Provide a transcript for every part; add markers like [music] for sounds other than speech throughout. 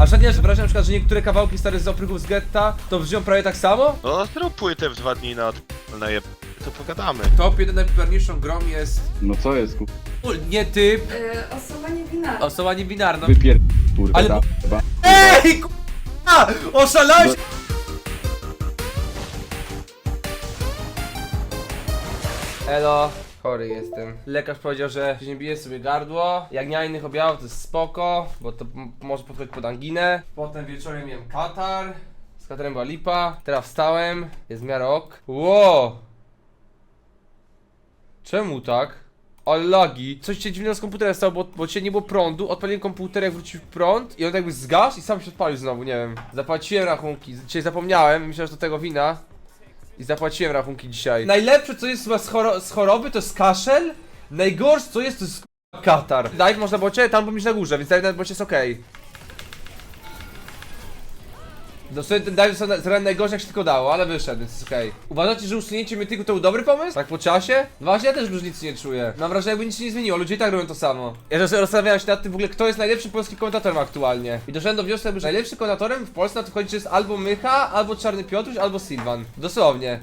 A żadnie, że wrażenie na przykład, że niektóre kawałki stare z oprychów z getta to brzmią prawie tak samo? No, zrób płytę w dwa dni na, na je... to pogadamy. Top 1 najpopularniejszą grą jest... No co jest, ku... Nie typ, Yy, osoba niewinna. osoba niebinarna. Wypier... kurwa, Ale- da, ba. EJ, k***a! Oszalałeś? Elo, chory jestem. Lekarz powiedział, że nie bije sobie gardło. Jak nie ma innych objawów, to jest spoko, bo to może podchodzić pod anginę. Potem wieczorem miałem katar. Z katarem była lipa. Teraz wstałem, jest w miarę ok. Ło! Czemu tak? Ale lagi. Coś się dziwnego z komputerem stało, bo, bo dzisiaj nie było prądu. Odpaliłem komputer, jak wrócił prąd i on jakby zgasł i sam się odpalił znowu, nie wiem. Zapłaciłem rachunki. Dzisiaj zapomniałem, myślałem, że to tego wina. I zapłaciłem rachunki dzisiaj. Najlepsze co jest chyba z, choro z choroby to jest kaszel. Najgorsze co jest to jest k***a, katar. Dive można bocie, tam pomyśl na górze, więc dive na bocie jest okej. No sobie ten dive zra- najgorzej jak się tylko dało, ale wyszedł, więc jest okej. Uważacie, że usunięcie mytyku to był dobry pomysł? Tak po czasie? No właśnie ja też już nic nie czuję. Mam wrażenie jakby nic się nie zmieniło, ludzie i tak robią to samo. Ja też zastanawiałem się nad tym w ogóle kto jest najlepszym polskim komentatorem aktualnie. I doszedłem do wniosku, że najlepszym komentatorem w Polsce na to chodzi, że jest albo Mycha, albo Czarny Piotruś, albo Sylwan. Dosłownie.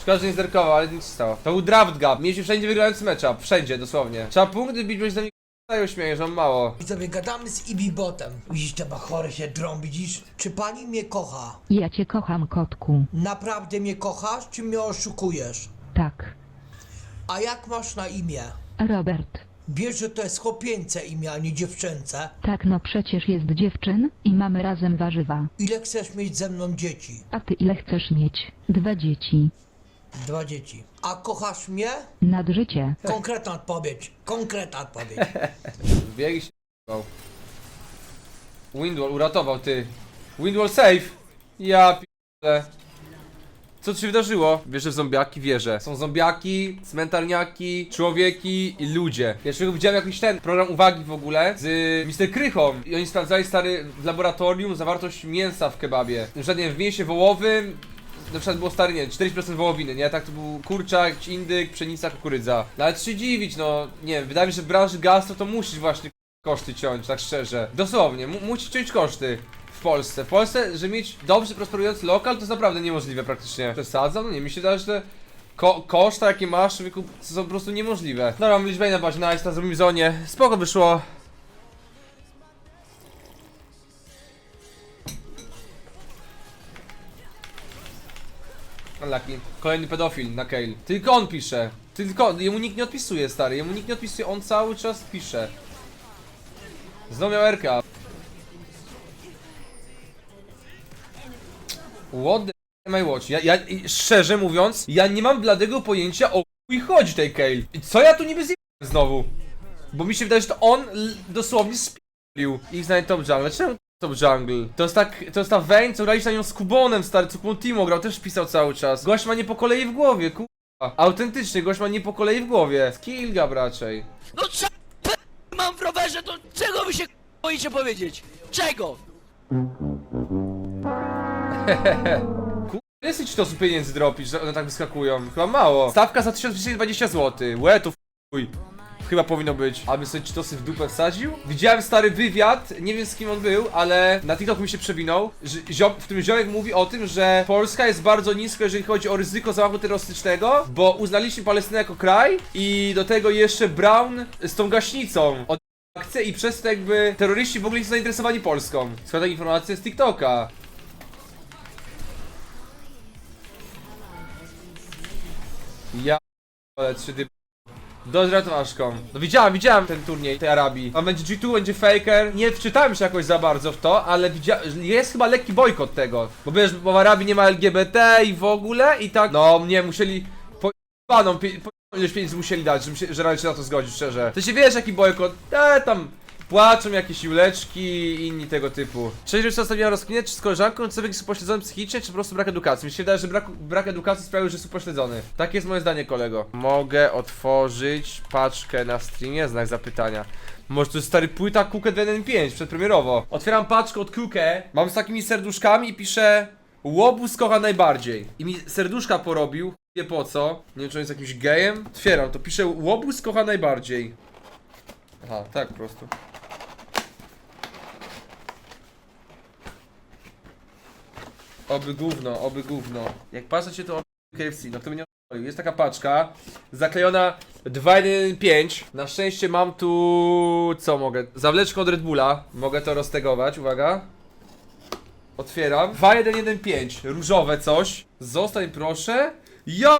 Szkoda, że nie zerkował, ale nic się stało. To był draft gap. Mieliśmy wszędzie wygrający matchup. Wszędzie, dosłownie. Trzeba punkty bić, bo się mnie k***ają śmieje, że mam mało. Widzowie, gadamy z Ibibotem. Widzisz, te bachory się drą, widzisz? Czy pani mnie kocha? Ja cię kocham, kotku. Naprawdę mnie kochasz, czy mnie oszukujesz? Tak. A jak masz na imię? Robert. Wiesz, że to jest chłopieńce imię, a nie dziewczęce? Tak no przecież jest dziewczyn i mamy razem warzywa. Ile chcesz mieć ze mną dzieci? A ty ile chcesz mieć? Dwa dzieci. Dwa dzieci. A kochasz mnie? Nad życie. Konkretna odpowiedź. Konkretna odpowiedź. [laughs] Biegi się. Windwall uratował, ty. Windwall safe. Ja p***le. Co tu się wydarzyło? Wierzę w zombiaki? Wierzę. Są zombiaki, cmentarniaki, człowieki i ludzie. Pierwszego widziałem jakiś ten program uwagi w ogóle z Mr. Krychą i oni sprawdzali stary w laboratorium zawartość mięsa w kebabie. Przykład nie w mięsie wołowym na przykład było stary, nie 40% wołowiny, nie? Tak to był kurczak, indyk, pszenica, kukurydza. No ale się dziwić, no nie wydaje mi się, że w branży gastro to musisz właśnie koszty ciąć, tak szczerze. Dosłownie, mu musisz ciąć koszty. W Polsce. W Polsce, żeby mieć dobrze prosperujący lokal, to jest naprawdę niemożliwe praktycznie. Przesadzam? No nie, mi się wydaje, że ko koszta jakie masz, człowieku, są po prostu niemożliwe. Dobra, mam liczbę na bazie, nice, teraz zrobimy zonie. Spoko wyszło. Kolejny pedofil na Kale. Tylko on pisze. Tylko jemu nikt nie odpisuje, stary. Jemu nikt nie odpisuje, on cały czas pisze. Znowu miał RK. What the I watch? Ja, ja, szczerze mówiąc, ja nie mam bladego pojęcia o chuj chodzi tej Kale. Co ja tu niby zjebałem znowu? Bo mi się wydaje, że to on dosłownie spił. Ich znaj top jungle. Czemu top jungle? To jest tak, to jest ta Vayne, co graliśmy na nią z Kubonem, stary, co Kubon Timo grał, też pisał cały czas. Gość ma nie po kolei w głowie, kurwa. Autentycznie, gość ma nie po kolei w głowie. Skill gap raczej. No co mam w rowerze, to czego wy się boicie powiedzieć? Czego? [laughs] Ile ci to pieniędzy dropić, że one tak wyskakują? Chyba mało. Stawka za 1220 zł. Łe, to chuj. Chyba powinno być. Aby sobie czytosy w dupę wsadził? Widziałem stary wywiad, nie wiem z kim on był, ale na TikTok mi się przewinął, że ziom, w którym ziomek mówi o tym, że Polska jest bardzo nisko, jeżeli chodzi o ryzyko zamachu terrorystycznego, bo uznaliśmy Palestynę jako kraj i do tego jeszcze Brown z tą gaśnicą. Od akcję i przez to jakby terroryści w ogóle nie są zainteresowani Polską. Składam informacje z TikToka. Ja ale trzy dyb... Do ratowaszką. No widziałem, widziałem ten turniej tej Arabii. Tam będzie G2, będzie Faker. Nie wczytałem się jakoś za bardzo w to, ale widziałem, jest chyba lekki bojkot tego. Bo wiesz, bo w Arabii nie ma LGBT i w ogóle i tak, no nie, musieli po ileś pieniędzy musieli dać, żeby się, że raczej na to zgodzić, szczerze. To się wiesz jaki bojkot, e, tam płaczą jakieś juleczki i inni tego typu. Cześć, że zostawiłem rozkminę, czy z koleżanką, czy człowiek jest upośledzony psychicznie, czy po prostu brak edukacji. Mi się wydaje, że brak, brak edukacji sprawił, że jest upośledzony. Takie jest moje zdanie, kolego. Mogę otworzyć paczkę na streamie? Znak zapytania. Może to jest stary płyta Kuke 1.5 przedpremierowo. Otwieram paczkę od Kuke, mam z takimi serduszkami i piszę Łobuz kocha najbardziej. I mi serduszka porobił, wie po co. Nie wiem, czy on jest jakimś gejem. Otwieram, to pisze Łobuz kocha najbardziej. Aha, tak po prostu. Oby gówno, oby gówno. Jak patrzę się to KFC, no to mnie Jest taka paczka, zaklejona 2115. Na szczęście mam tu... co mogę? Zawleczkę od Red Bulla. Mogę to roztegować, uwaga. Otwieram. 2115, różowe coś. Zostań proszę. Ja...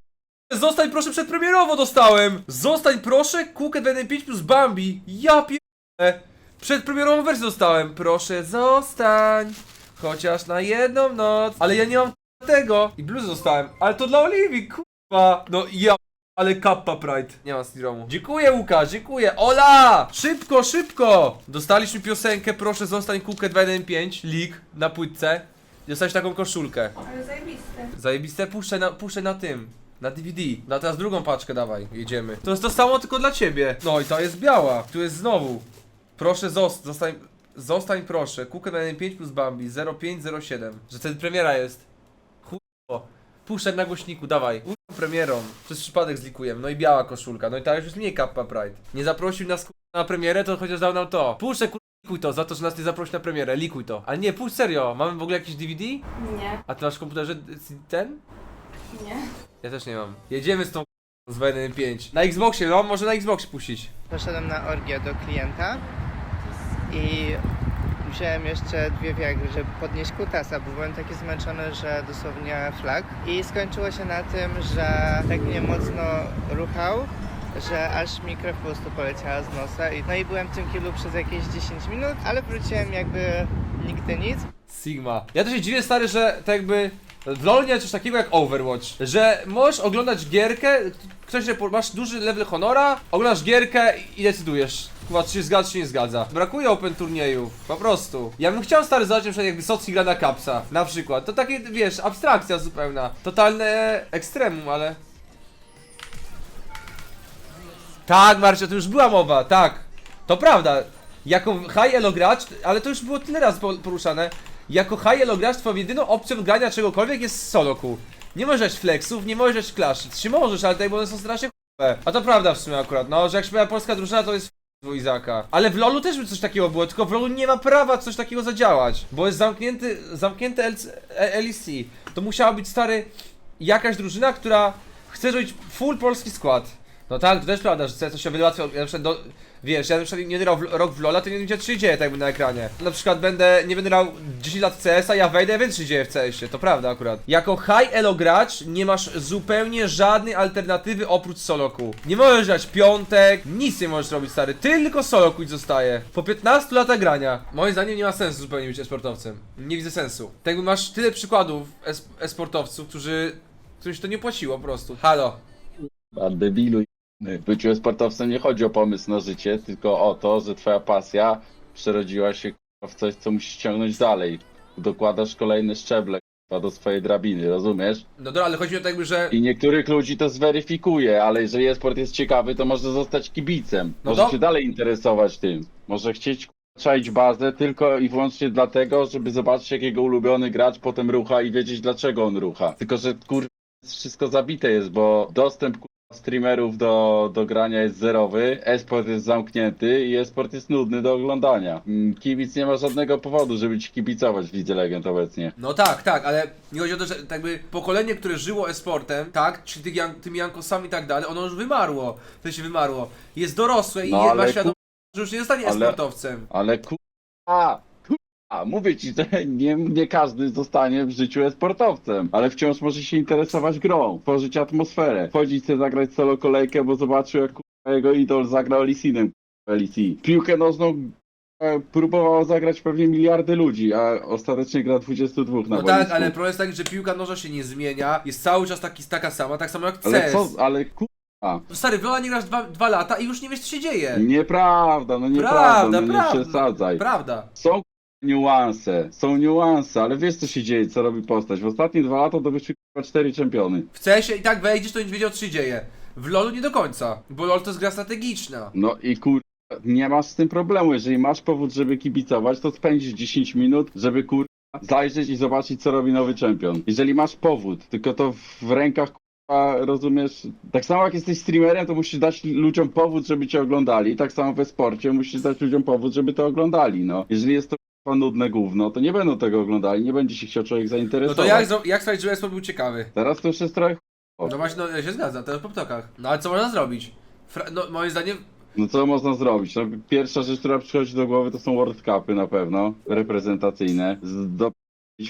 Zostań proszę przedpremierowo dostałem! Zostań proszę, Kukę 215 plus Bambi. Ja pierdolę. Przedpremierową wersję dostałem. Proszę, zostań. Chociaż na jedną noc. Ale ja nie mam tego. I bluzę dostałem. Ale to dla Oliwii, kurwa. No ja. Ale kappa pride. Nie mam Steromu. Dziękuję Łukasz, dziękuję. Ola! Szybko, szybko! Dostaliśmy piosenkę, proszę zostań Kukę 215, leak na płytce. Dostałeś taką koszulkę. Ale zajebiste. Zajebiste, puszczę na, puszczę na tym. Na DVD. No a teraz drugą paczkę dawaj, jedziemy. To jest to samo tylko dla ciebie. No i ta jest biała. Tu jest znowu. Proszę zost, zostań, zostań proszę. Kukę na 5 plus Bambi 0507. Że wtedy premiera jest. Chujowo. Puszczę na głośniku, dawaj. Uj, premierą. Przez przypadek zlikujem. No i biała koszulka. No i ta już jest mniej kappa Pride. Nie zaprosił nas na premierę, to chociaż dał nam to. Puszczę kurwa, likuj to, za to, że nas nie zaprosił na premierę. Likuj to. Ale nie, puść serio. Mamy w ogóle jakieś DVD? Nie, A ty masz w komputerze ten? nie. Ja też nie mam. Jedziemy z tą z 5 Na Xboxie, no może na Xboxie puścić. Poszedłem na orgię do klienta i wziąłem jeszcze dwie wiagry, żeby podnieść kutasa, bo byłem taki zmęczony, że dosłownie flag. I skończyło się na tym, że tak mnie mocno ruchał, że aż mi krew po prostu poleciała z nosa. I, no i byłem w tym kiblu przez jakieś 10 minut, ale wróciłem jakby nigdy nic. Sigma. Ja to się dziwię stary, że tak jakby w LoL nie coś takiego jak Overwatch. Że możesz oglądać gierkę, ktoś masz duży level honora, oglądasz gierkę i decydujesz. Chyba czy się zgadza, czy nie zgadza. Brakuje open turniejów, po prostu. Ja bym chciał stary zobaczyć na przykład jakby Socji gra na Capsa, na przykład. To takie, wiesz, abstrakcja zupełna. Totalne ekstremum, ale... Tak, Marcio, to już była mowa, tak. To prawda. Jako high elo gracz, ale to już było tyle razy po- poruszane. Jako high elo gracz twoją jedyną opcją grania czegokolwiek jest solo queue. Nie możesz flexów, nie możesz clash. Czy możesz, ale tutaj one są strasznie. A to prawda w sumie akurat, no, że jak pojawiła polska drużyna, to jest Izaka. Ale w LoLu też by coś takiego było, tylko w LoLu nie ma prawa coś takiego zadziałać. Bo jest zamknięty, zamknięte LC, e- LEC. To musiała być stary jakaś drużyna, która chce zrobić full polski skład. No tak, to też prawda, że coś się ja na przykład do, wiesz, ja na przykład nie grał w, rok w LoLa, to nie wiem co się dzieje tak jakby na ekranie. Na przykład będę, nie będę grał 10 lat CS-a, ja wejdę, wiem co się dzieje w CS-ie, to prawda akurat. Jako high elo gracz nie masz zupełnie żadnej alternatywy oprócz soloku. Nie możesz grać piątek, nic nie możesz robić stary, tylko soloku i zostaje. Po 15 latach grania, moim zdaniem nie ma sensu zupełnie być esportowcem. Nie widzę sensu. Tak jakby masz tyle przykładów es esportowców, którzy, którym się to nie płaciło po prostu. Halo. A debilu. W byciu sportowcem nie chodzi o pomysł na życie, tylko o to, że twoja pasja przerodziła się w coś, co musisz ciągnąć dalej. Dokładasz kolejne szczeble do swojej drabiny, rozumiesz? No dobra, ale chodzi o to jakby, że... I niektórych ludzi to zweryfikuje, ale jeżeli sport jest ciekawy, to może zostać kibicem. No może dob- się dalej interesować tym. Może chcieć czaić bazę tylko i wyłącznie dlatego, żeby zobaczyć jak jego ulubiony gracz potem rucha i wiedzieć dlaczego on rucha. Tylko, że kur... wszystko zabite jest, bo dostęp. Streamerów do, do grania jest zerowy, esport jest zamknięty i esport jest nudny do oglądania. Mm, Kibic nie ma żadnego powodu, żeby ci kibicować w Lidze Legend obecnie. No tak, tak, ale nie chodzi o to, że tak jakby pokolenie, które żyło esportem, tak, czyli tych jan, tymi jankosami i tak dalej, ono już wymarło. To się wymarło. Jest dorosłe i No, je- ma ale świadomość, że już nie zostanie ale- esportowcem. Ale kurwa, kurwa, mówię ci, że nie, nie każdy zostanie w życiu esportowcem, ale wciąż może się interesować grą, tworzyć atmosferę, chodzić sobie zagrać solo kolejkę, bo zobaczył jak kurwa, jego idol zagrał Lisinem LEC. Piłkę nożną e, próbowało zagrać pewnie miliardy ludzi, a ostatecznie gra 22 na No tak, boisku. ale problem jest taki, że piłka noża się nie zmienia, jest cały czas taki, taka sama, tak samo jak Ale CS. co, ale kurwa, Stary, w LoL'a nie grasz dwa, dwa lata i już nie wiesz co się dzieje. nieprawda, no nieprawda, Prawda, no nie prawda, przesadzaj. Prawda. Są niuanse, są niuanse, ale wiesz co się dzieje, co robi postać. W ostatnie dwa lata to wyszły kurwa, cztery czempiony. W CS-ie i tak wejdziesz, to nie wiedział co się dzieje. W LoLu nie do końca, bo LoL to jest gra strategiczna. No i kur... nie masz z tym problemu. Jeżeli masz powód, żeby kibicować, to spędzisz 10 minut, żeby kur... zajrzeć i zobaczyć, co robi nowy czempion. Jeżeli masz powód, tylko to w rękach kurwa, rozumiesz, tak samo jak jesteś streamerem, to musisz dać ludziom powód, żeby cię oglądali, tak samo we sporcie musisz dać ludziom powód, żeby to oglądali, no. Jeżeli jest to kurwa, nudne gówno, to nie będą tego oglądali, nie będzie się chciał człowiek No zainteresować. to jak, zro- jak żeby esport był ciekawy? Teraz to już jest trochę No właśnie, no ja się zgadzam, teraz po ptokach. No ale co można zrobić? Fra no moim zdaniem... No co można zrobić? No, pierwsza rzecz, która przychodzi do głowy to są World Cupy na pewno, reprezentacyjne. Z- Do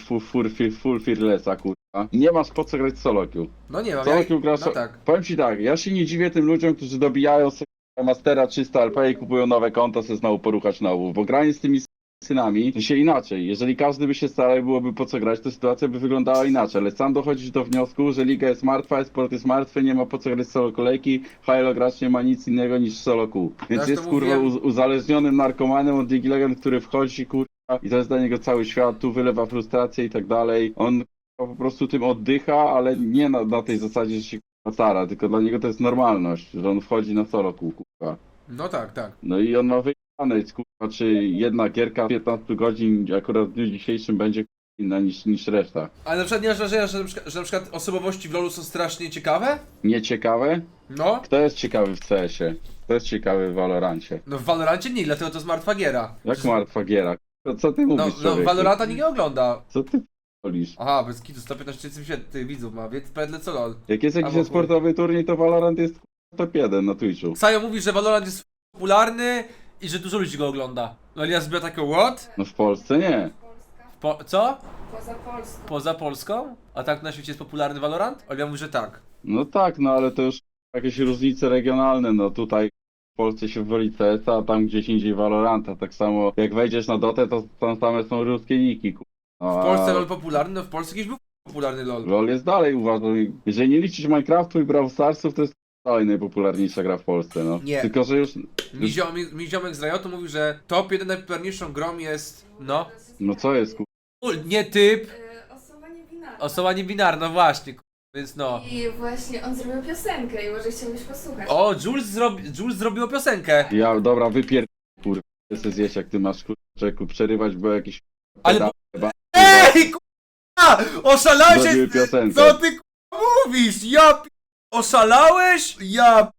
full, full, full, full fearlessa, kurwa. Nie masz po co grać solo queue. No nie mam, Solo queue grasz... No tak. Powiem ci tak, ja się nie dziwię tym ludziom, którzy dobijają sobie Mastera 300 LP i kupują nowe konta, sobie znowu poruchać znowu, bo granie z tymi synami to się inaczej. Jeżeli każdy by się starał i byłoby po co grać, to sytuacja by wyglądała inaczej, ale sam dochodzisz do wniosku, że liga jest martwa, sport jest martwy, nie ma po co grać solo kolejki, Halo gracz nie ma nic innego niż solo Q. Więc Ja to jest kurwa mówiłem. uz- uzależnionym narkomanem od League Legend, który wchodzi kurwa i to jest dla niego cały świat, tu wylewa frustrację i tak dalej. On kurwa, po prostu tym oddycha, ale nie na, na tej zasadzie, że się kurwa stara, tylko dla niego to jest normalność, że on wchodzi na solo Q, kurwa. No tak, tak. No i on ma kurwa, czy jedna gierka 15 godzin akurat w dniu dzisiejszym będzie inna niż, niż reszta. Ale na przykład nie masz wrażenia, że na przykład, że na przykład osobowości w LoLu są strasznie ciekawe? Nieciekawe? No. Kto jest ciekawy w CS-ie? Kto jest ciekawy w Valorancie? No w Valorancie nie, dlatego to jest martwa giera. Jak martwa giera? Co ty No, mówisz, no człowieku? Valoranta nikt nie ogląda. Co ty p***olisz? Aha, bez kitu, 115 tysięcy tych widzów ma, więc pedle co lol. Jak jest jakiś Albo chuj. sportowy turniej, to Valorant jest kurwa, top 1 na Twitchu. Sajo mówi, że Valorant jest popularny i że dużo ludzi go ogląda. No Elias zbiera takie what? No w Polsce nie. Po, co? Poza Polską. Poza Polską? A tak na świecie jest popularny Valorant? Olia mówi, że tak. No tak, no ale to już jakieś różnice regionalne, no tutaj w Polsce się woli CS, a tam gdzieś indziej Valoranta. Tak samo jak wejdziesz na Dotę, to tam same są ruskie niki. No, W Polsce a LOL popularny, no w Polsce kiedyś był popularny LOL. LOL jest dalej uważam. Jeżeli nie liczysz Minecraftu i Brawl Starsów, to jest dalej najpopularniejsza gra w Polsce, no. Nie. Tylko, że już, Mi, ziom, mi, ziomek z Riotu mówił, że top 1 najpopularniejszą grą jest... No. no co jest, kurwa? U, Nie typ, Y, osoba niebinarna. osoba niebinarna, właśnie. ku- Więc no. I właśnie on zrobił piosenkę i może chciałbyś posłuchać. O, Jules, zrobi, Jules zrobiło piosenkę. Ja, dobra, wypier... kurwa, chcę sobie zjeść, jak ty masz, kurwa, człowieku, przerywać, bo jakiś... Ale bo- chyba Ej, k***a! Oszalałeś się! piosenkę. Co ty k***a mówisz? Ja p... Oszalałeś? Ja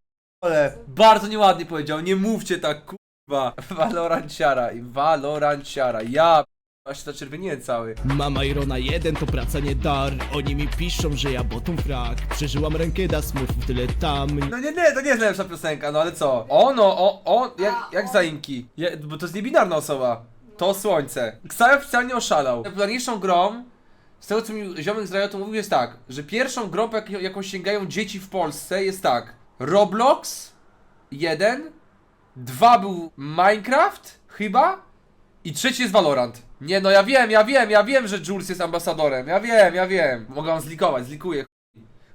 ale Bardzo nieładnie powiedział, nie mówcie tak kurwa. Valoranciara i Valoranciara. Ja p... się zaczerwieniłem cały. Mama Irona 1 to praca nie dar Oni mi piszą, że ja bottom frak Przeżyłam rękeda, smurfów tyle tam No nie, nie, to nie jest najlepsza piosenka, no ale co? O no, o, o, jak, jak zaimki. Je, bo to jest niebinarna osoba. To słońce. Ksajo oficjalnie oszalał. Najpopularniejszą grą, z tego co mi ziomek z Riotu mówił, jest tak, że pierwszą grą, jak, jaką sięgają dzieci w Polsce jest tak. Roblox, jeden, dwa był Minecraft, chyba, i trzeci jest Valorant. Nie no, ja wiem, ja wiem, ja wiem, że Jules jest ambasadorem, ja wiem, ja wiem. Mogę wam zlikować, zlikuję.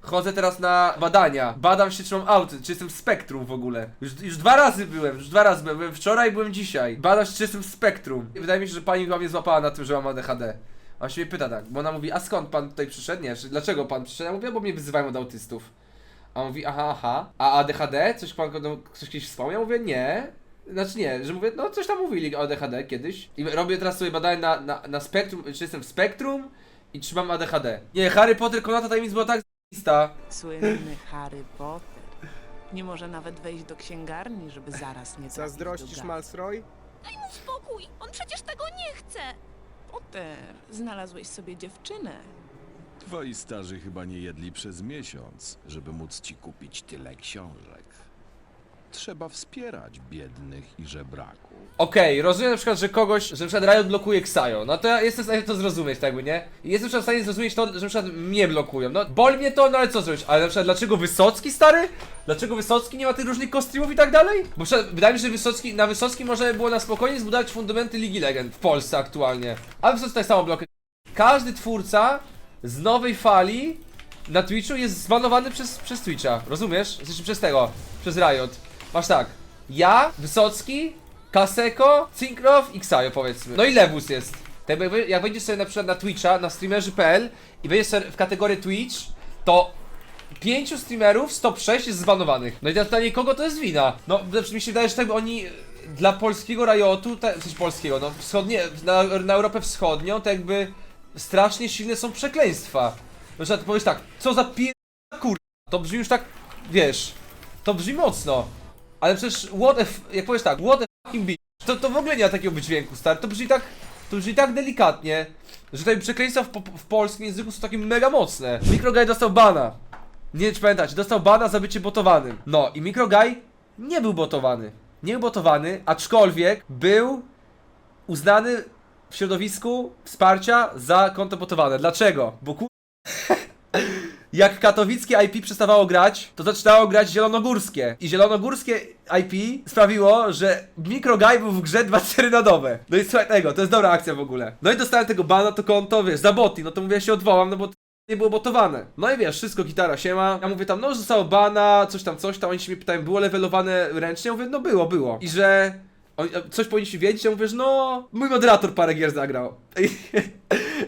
Chodzę teraz na badania. Badam się, czy mam auty, czy jestem w spektrum w ogóle. Już, już dwa razy byłem, już dwa razy byłem. Byłem wczoraj, byłem dzisiaj. Badam się, czy jestem w spektrum. I wydaje mi się, że pani chyba mnie złapała na tym, że mam ADHD. A on się mnie pyta tak, bo ona mówi, a skąd pan tutaj przyszedł? Nie, czy dlaczego pan przyszedł? Ja mówię, bo mnie wyzywają od autystów. A on mówi, aha, aha. A ADHD? Coś pan no, ktoś kiedyś wspomniał? Ja mówię, nie. Znaczy nie, że mówię, no coś tam mówili o ADHD kiedyś. I robię teraz sobie badania na, na, na spektrum, czy jestem w spektrum i czy mam ADHD. Nie, Harry Potter, Konata Tajemnic była tak z***ista. Słynny Harry Potter. Nie może nawet wejść do księgarni, żeby zaraz nie trafić Zazdrościsz gadu. Malsroy? Spokój, on przecież tego nie chce. Potter, znalazłeś sobie dziewczynę. Twoi starzy chyba nie jedli przez miesiąc, żeby móc ci kupić tyle książek. Trzeba wspierać biednych i żebraków. Okej, rozumiem na przykład, że kogoś, że na przykład Riot blokuje Xayo. No to ja jestem w stanie to zrozumieć, tak by nie? I jestem w stanie zrozumieć to, że na przykład mnie blokują. No boli mnie to, no ale co zrobić? Ale na przykład dlaczego Wysocki, stary? Dlaczego Wysocki nie ma tych różnych kostiumów i tak dalej? Bo przykład, wydaje mi się, że Wysocki, na Wysocki można by było na spokojnie zbudować fundamenty Ligi Legend w Polsce aktualnie. A Wysocki tak samo blokuje. Każdy twórca z nowej fali na Twitchu jest zbanowany przez, przez Twitcha, rozumiesz? Znaczy przez tego, przez Riot. Masz tak, ja, Wysocki, Kaseko, Cinkrow i Xayo powiedzmy. No i Lewus jest. Jakby- Jak wejdziesz sobie na przykład na Twitcha, na streamerzy.pl i wejdziesz sobie w kategorię Twitch, to pięciu streamerów z top 6 jest zbanowanych. No i teraz pytanie, kogo to jest wina? No, mi się wydaje, że tak oni e, dla polskiego te, coś polskiego, no wschodnie, na, na Europę Wschodnią, to jakby strasznie silne są przekleństwa. Na przykład powiesz tak, co za pier... kur... To brzmi już tak, wiesz, to brzmi mocno. Ale przecież what if, jak powiesz tak, what to, to w ogóle nie ma takiego wydźwięku, stary. To brzmi tak, to brzmi tak delikatnie, że tutaj przekleństwa w, po, w polskim języku są takie mega mocne. Microguy dostał bana. Nie wiem, czy pamiętacie, dostał bana za bycie botowanym. No i Microguy nie był botowany. Nie był botowany, aczkolwiek był uznany w środowisku wsparcia za konto botowane. Dlaczego? Bo ku... Jak katowickie IP przestawało grać, to zaczynało grać zielonogórskie. I zielonogórskie IP sprawiło, że Microguy był w grze 2-4 na dobę. No i słuchaj tego, to jest dobra akcja w ogóle. No i dostałem tego bana, to konto, wiesz, za boty, no to mówię, ja się odwołam, no bo nie było botowane. No i wiesz, wszystko gitara siema. Ja mówię tam, no zostało bana, coś tam, coś tam. Oni się mnie pytają, było levelowane ręcznie? Ja mówię, no było, było. I że coś powinniście wiedzieć, ja mówię, że no mój moderator parę gier zagrał. I,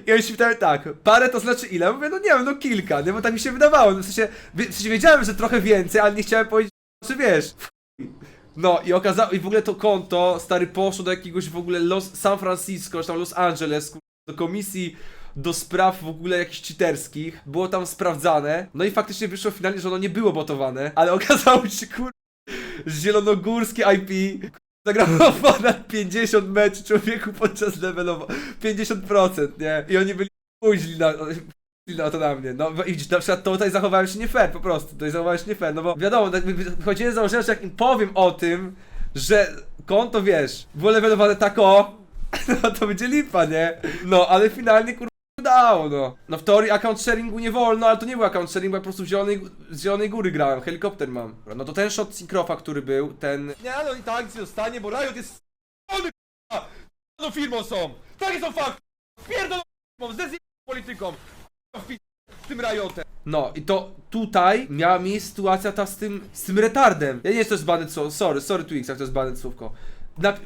i oni się pytają tak, parę to znaczy ile? Mówię, no nie wiem, no kilka, nie, bo tak mi się wydawało. No, w, sensie, w sensie wiedziałem, że trochę więcej, ale nie chciałem powiedzieć, czy wiesz. No i okazało, i w ogóle to konto, stary, poszło do jakiegoś w ogóle Los, San Francisco, czy tam Los Angeles, do komisji do spraw w ogóle jakichś cheaterskich, było tam sprawdzane, no i faktycznie wyszło finalnie, że ono nie było botowane, ale [laughs] okazało się, kur... zielonogórskie IP zagrało [laughs] ponad 50 meczów człowieku podczas levelowa, 50%, nie? I oni byli późni na, to na mnie, no i na przykład tutaj zachowałem się nie fair, po prostu, tutaj zachowałem się nie fair, no bo wiadomo, tak wychodziłem z założenia, że jak im powiem o tym, że konto, wiesz, było levelowane tak o, [laughs] no to będzie lipa, nie? No, ale finalnie, kur udało, no. No w teorii account sharingu nie wolno, ale to nie był account sharing, bo ja po prostu w zielonej, z zielonej góry grałem, helikopter mam. No to ten shot Syncrofa, który był, ten... Nie, no i tak nie dostanie, bo Riot jest s***ny, k***a! No firmą są! Takie są fakty! Pierdolą firmą, z dezy- polityką! W pi- z tym Riotem! No i to tutaj miała miejsce sytuacja ta z tym, z tym retardem. Ja nie wiem, czy to jest słowo, sorry, sorry Twix, jak to jest bany słówko.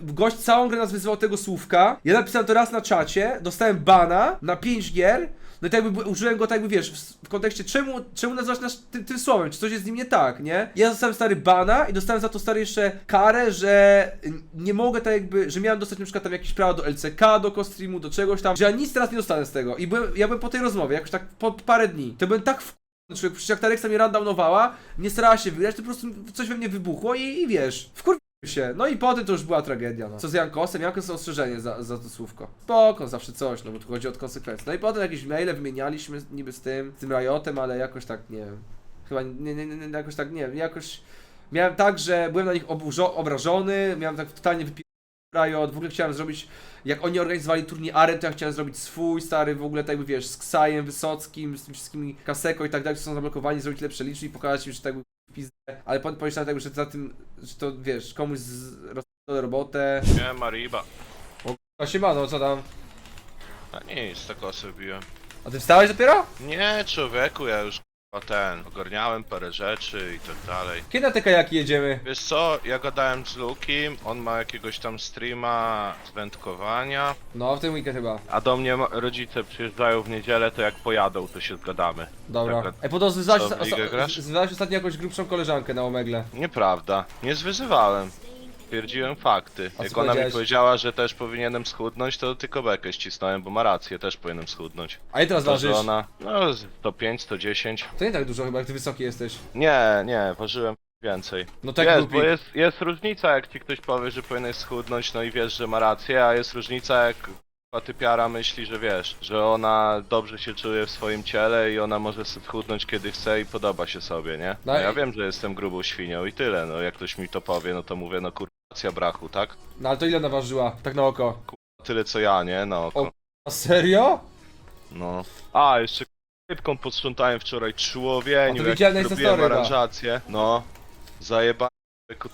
Gość całą grę nas wyzywał tego słówka. Ja napisałem to raz na czacie, dostałem bana na 5 gier. No i tak jakby użyłem go tak jakby wiesz, w, w kontekście czemu, czemu nazywać nas tym, tym słowem, czy coś jest z nim nie tak, nie? Ja dostałem stary bana i dostałem za to stary jeszcze karę, że nie mogę tak jakby, że miałem dostać na przykład tam jakieś prawa do LCK, do kostreamu, do czegoś tam, że ja nic teraz nie dostanę z tego. I byłem, ja byłem po tej rozmowie, jakoś tak po parę dni. To byłem tak w Człowiek, przecież jak ta Alexa mnie randownowała, nie starała się wygrać, to po prostu coś we mnie wybuchło i, i wiesz, wkurwiłem się. No i potem to już była tragedia, no. Co z Jankosem? Jankos ostrzeżenie za, za to słówko. Spoko, zawsze coś, no bo tu chodzi o konsekwencje. No i potem jakieś maile wymienialiśmy niby z tym, z tym Riotem, ale jakoś tak, nie wiem. Chyba, nie, nie, nie, jakoś tak, nie wiem, jakoś... Miałem tak, że byłem na nich obrażony, miałem tak totalnie wypi... Riot, w ogóle chciałem zrobić, jak oni organizowali turniej Aren, to ja chciałem zrobić swój, stary, w ogóle tak jakby, wiesz, z Ksajem, Wysockim, z tymi wszystkimi Kaseko i tak dalej, którzy są zablokowani, zrobić lepsze liczby i pokazać im, że tak pizdę. ale potem pomyślałem tak, że za tym, że to, wiesz, komuś z rozpoczęło robotę. Nie, Mariba. A siemano, co tam? A nic, tak sobie biłem. A ty wstałeś dopiero? Nie, człowieku, ja już k***a, ten, ogarniałem parę rzeczy i tak dalej. Kiedy na te kajaki jedziemy? Wiesz co, ja gadałem z Lukim, on ma jakiegoś tam streama z wędkowania, No, w ten weekend chyba. a do mnie ma- rodzice przyjeżdżają w niedzielę, to jak pojadą, to się zgadamy. Dobra. Tak, Ej, podobno zwyzałeś, co, w ligę grasz? zwyzałeś ostatnio jakąś grubszą koleżankę na Omegle. Nieprawda, nie zwyzywałem. Twierdziłem fakty. A Jak co ona mi powiedziałeś? powiedziała, że też powinienem schudnąć, to tylko bekę ścisnąłem, bo ma rację, też powinienem schudnąć. A ile teraz To, że ważysz? ona, no 105, 110. To nie tak dużo chyba, jak ty wysoki jesteś. Nie, nie, ważyłem więcej. No tak głupi. bo jest, jest różnica, jak ci ktoś powie, że powinieneś schudnąć, no i wiesz, że ma rację, a jest różnica, jak k***a, typiara myśli, że wiesz, że ona dobrze się czuje w swoim ciele i ona może schudnąć kiedy chce i podoba się sobie, nie? No No i- ja wiem, że jestem grubą świnią i tyle, no jak ktoś mi to powie, no to mówię, no kurwa, racja brachu, tak? No ale to ile naważyła? Tak na oko. Tyle co ja, nie? No oko. O- A serio? No. A, jeszcze szybką podsprzątałem wczoraj A człowieniu, to jak widziałem na robiłem Instastory, aranżację. No. Zajebałem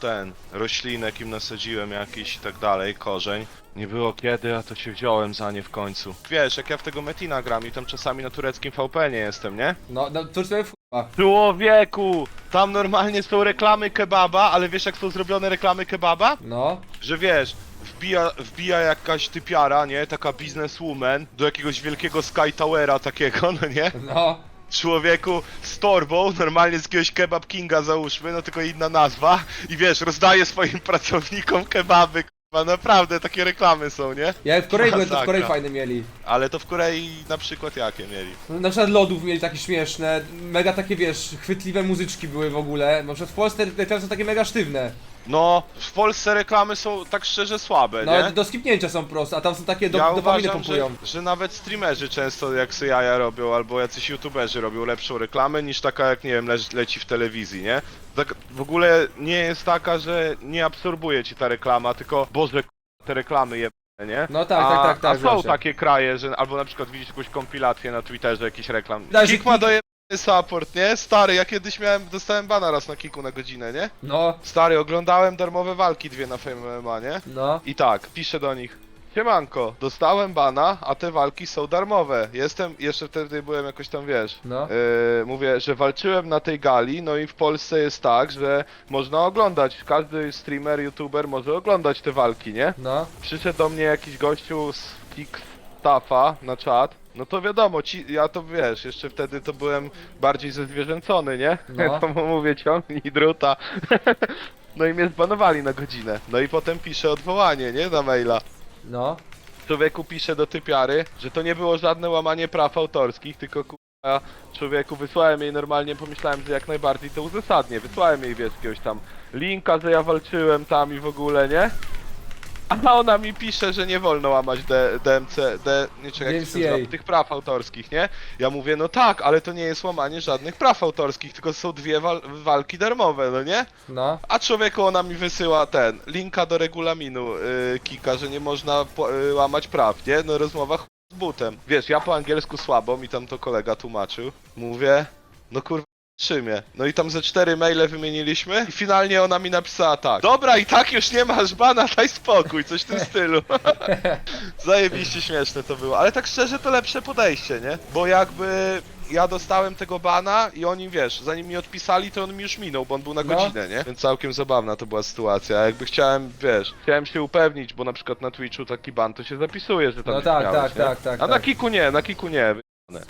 ten, roślinek im nasadziłem jakiś i tak dalej, korzeń. Nie było kiedy, a to się wziąłem za nie w końcu. Wiesz, jak ja w tego Metina gram i tam czasami na tureckim VP nie jestem, nie? No, no to już w. Człowieku! Tam normalnie są reklamy kebaba, ale wiesz jak są zrobione reklamy kebaba? No. Że wiesz, wbija, wbija jakaś typiara, nie? Taka businesswoman do jakiegoś wielkiego Sky Towera takiego, [laughs] no nie? No. człowieku z torbą, normalnie z jakiegoś kebab kinga załóżmy, no tylko inna nazwa i wiesz, rozdaje swoim pracownikom kebaby, k***a, naprawdę, takie reklamy są, nie? Jak w Korei były, to w Masakra. Korei fajne mieli. Ale to w Korei na przykład jakie mieli? No, Na przykład lodów mieli takie śmieszne, mega takie wiesz, chwytliwe muzyczki były w ogóle. Na przykład w Polsce te reklamy są takie mega sztywne. No, w Polsce reklamy są tak szczerze słabe, No nie? do skipnięcia są proste, a tam są takie do, ja dopaminy uważam, że, pompują. że nawet streamerzy często jak sobie jaja robią, albo jacyś youtuberzy robią lepszą reklamę niż taka jak, nie wiem, le leci w telewizji, nie? Tak w ogóle nie jest taka, że nie absorbuje ci ta reklama, tylko Boże, k***a, te reklamy je nie? No tak, tak, tak, tak, A są takie kraje, że albo na przykład widzisz jakąś kompilację na Twitterze jakiś reklam. Daj, że Kik ma dojebany support, nie? Stary, ja kiedyś miałem, dostałem bana raz na kiku na godzinę, nie? No, Stary, oglądałem darmowe walki dwie na Fame MMA, nie? no. I tak, piszę do nich. Siemanko, dostałem bana, a te walki są darmowe. Jestem, jeszcze wtedy byłem jakoś tam, wiesz, No. yy, mówię, że walczyłem na tej gali, no i w Polsce jest tak, że można oglądać, każdy streamer, youtuber może oglądać te walki, nie? No, Przyszedł do mnie jakiś gościu z Kickstaffa na czat, no to wiadomo, ci, ja to wiesz, jeszcze wtedy to byłem bardziej zezwierzęcony, nie? No. To mu mówię, ciągnij druta. [laughs] No i mnie zbanowali na godzinę. No i potem piszę odwołanie, nie? Na maila. no. Człowieku pisze do typiary, że to nie było żadne łamanie praw autorskich, tylko kurwa, człowieku wysłałem jej normalnie, pomyślałem, że jak najbardziej to uzasadnię. Wysłałem jej, wiesz, jakiegoś tam linka, że ja walczyłem tam i w ogóle, nie? A ona mi pisze, że nie wolno łamać D, DMC, D, nie czekaj, jak to się DMCA. nazywa, tych praw autorskich, nie? Ja mówię, no tak, ale to nie jest łamanie żadnych praw autorskich, tylko są dwie wal walki darmowe, no nie? No, A człowieku ona mi wysyła ten, linka do regulaminu yy, Kika, że nie można po, yy, łamać praw, nie? No rozmowa ch... z butem. Wiesz, ja po angielsku słabo, mi tam to kolega tłumaczył. Mówię, no kurwa, trzymie. No i tam ze cztery maile wymieniliśmy i finalnie ona mi napisała tak. Dobra, i tak już nie masz bana, daj spokój, coś w tym [laughs] stylu. [laughs] Zajebiście śmieszne to było, ale tak szczerze to lepsze podejście, nie? Bo jakby ja dostałem tego bana i oni, wiesz, zanim mi odpisali, to on mi już minął, bo on był na No. godzinę, nie? Więc całkiem zabawna to była sytuacja. Jakby chciałem, wiesz, chciałem się upewnić, bo na przykład na Twitchu taki ban to się zapisuje, że tam No tak, miałeś, tak, nie? tak, tak, A na tak. kiku nie, na kiku nie.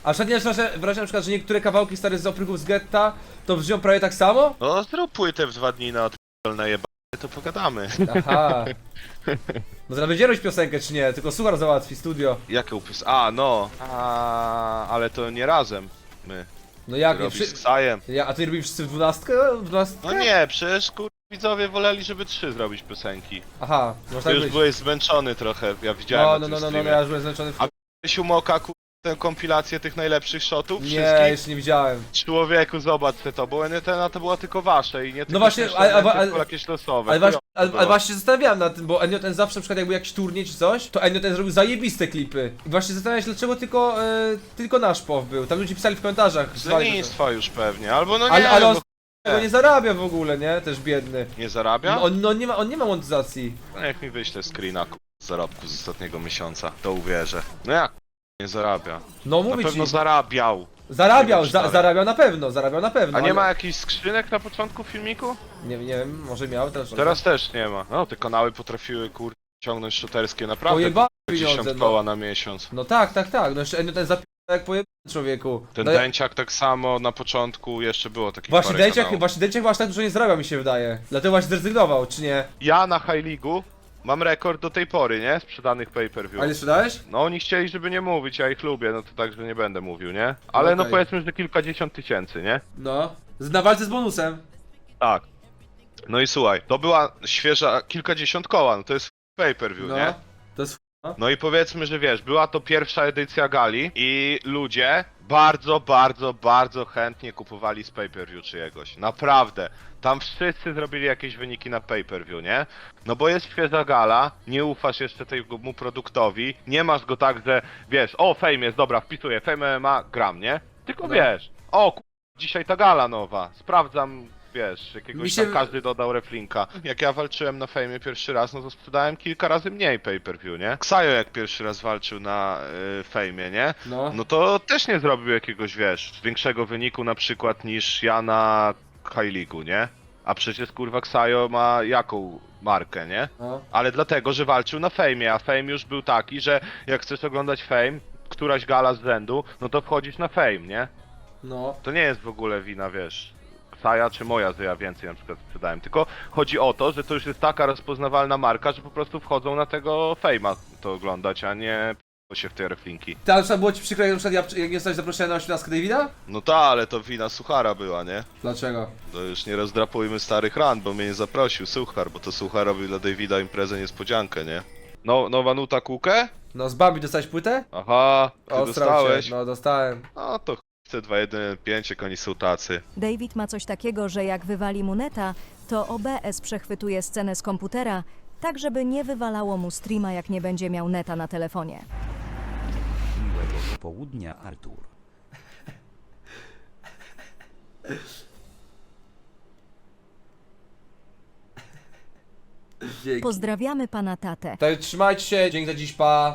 A nasze wrażenie na przykład, że niektóre kawałki stare z opryków z getta to brzmią prawie tak samo? No zrób płytę w dwa dni na odpalne jebane, to pogadamy. Aha. No to robić piosenkę czy nie, tylko suchar załatwi, studio. Jakie upis? A, no. A, ale to nie razem. My. No jak nie, robisz wszy... z Sajem. ja, a ty robisz wszyscy w dwunastkę? W dwunastkę? No nie, przecież kur... widzowie woleli, żeby trzy zrobić piosenki. Aha, może Ty tak już być. byłeś zmęczony trochę, ja widziałem No, no, no, no, no, ja już byłem zmęczony w... A Krzysiu Moka, kur... tę kompilację tych najlepszych shotów Nie, wszystkich? jeszcze nie widziałem. Człowieku, zobacz se to, bo NTN to było tylko wasze i nie tylko właśnie, śmieszne ale- ale- tylko jakieś losowe. Ale, właśnie, ale, ale właśnie się zastanawiałem nad tym, bo NJN zawsze na przykład jakby jakiś turniej czy coś, to NJN zrobił zajebiste klipy. I właśnie zastanawiam się dlaczego tylko, e, tylko nasz POW był. Tam ludzie pisali w komentarzach. Zwali lenistwa już pewnie, albo no nie Ale, ale on bo tego nie zarabia w ogóle, nie? Też biedny. nie zarabia? No, on, no, nie ma, on nie ma monetyzacji. No jak mi wyśle screena kur... z zarobku z ostatniego miesiąca, to uwierzę. No jak nie zarabia? No Na mówię ci. pewno zarabiał. Zarabiał, Nie wiem, za, zarabiał na pewno, zarabiał na pewno. A nie ale- ma jakichś skrzynek na początku filmiku? Nie, nie wiem, może miał teraz. Teraz też nie ma. No te kanały potrafiły kur... ciągnąć szoterskie naprawdę Pojebane 50 pieniądze, no. koła na miesiąc. No tak, tak, tak. No jeszcze NJN zapisał jak pojebany człowieku. Ten no, ja- Dęciak tak samo na początku jeszcze było takich Właśnie parę Dęciak, kanałów. właśnie Dęciak aż tak dużo nie zarabiał mi się wydaje. Dlatego właśnie zrezygnował, czy nie? Ja na High League'u mam rekord do tej pory, nie? Sprzedanych pay-per-view. A nie sprzedałeś? No oni chcieli, żeby nie mówić, ja ich lubię, no to tak, że nie będę mówił, nie? Ale no Okej. powiedzmy, że kilkadziesiąt tysięcy, nie? No. Z- Na walce z bonusem. Tak. No i słuchaj, to była świeża kilkadziesiąt koła, no to jest pay-per-view, No. nie? To jest No i powiedzmy, że wiesz, była to pierwsza edycja gali i ludzie bardzo, bardzo, bardzo chętnie kupowali z pay-per-view czyjegoś. Naprawdę. Tam wszyscy zrobili jakieś wyniki na pay-per-view, nie? No bo jest świeża gala, nie ufasz jeszcze temu produktowi, nie masz go tak, że wiesz, o Fame jest, dobra, wpisuję Fame MMA, gram, nie? Tylko No. wiesz, o ku... dzisiaj ta gala nowa, sprawdzam, wiesz, Mi jakiegoś się- tam każdy dodał reflinka. Jak ja walczyłem na Fame pierwszy raz, no to sprzedałem kilka razy mniej pay-per-view, nie? Ksajo jak pierwszy raz walczył na y, Fame, nie? No. No to też nie zrobił jakiegoś, wiesz, większego wyniku na przykład niż ja na High nie? A przecież kurwa Ksajo ma jaką markę, nie? No. Ale dlatego, że walczył na Fame, a Fame już był taki, że jak chcesz oglądać Fame, któraś gala z rzędu, no to wchodzisz na Fame, nie? No. To nie jest w ogóle wina, wiesz, Saja czy moja, że ja więcej na przykład sprzedałem. Tylko chodzi o to, że to już jest taka rozpoznawalna marka, że po prostu wchodzą na tego fejma to oglądać, a nie się w te reflinki. Tam trzeba było ci przykro, jak na przykład ja, jak nie zostałeś zaproszony na 18 Davida? No ta, ale to wina Suchara była, nie? Dlaczego? To już nie rozdrapujmy starych ran, bo mnie nie zaprosił Suchar, bo to Suchar robił dla Davida imprezę niespodziankę, nie? No, nowa nuta kukę? No z Bambi dostałeś płytę? Aha, ty Ostrał dostałeś? cię, no dostałem. No to chcę 2-1-5, jak oni są tacy. David ma coś takiego, że jak wywali mu neta, to OBS przechwytuje scenę z komputera, tak żeby nie wywalało mu streama, jak nie będzie miał neta na telefonie. Miłego popołudnia, Artur. Dzięki. Pozdrawiamy pana tatę. Tak, trzymajcie się, dzięki za dziś, pa.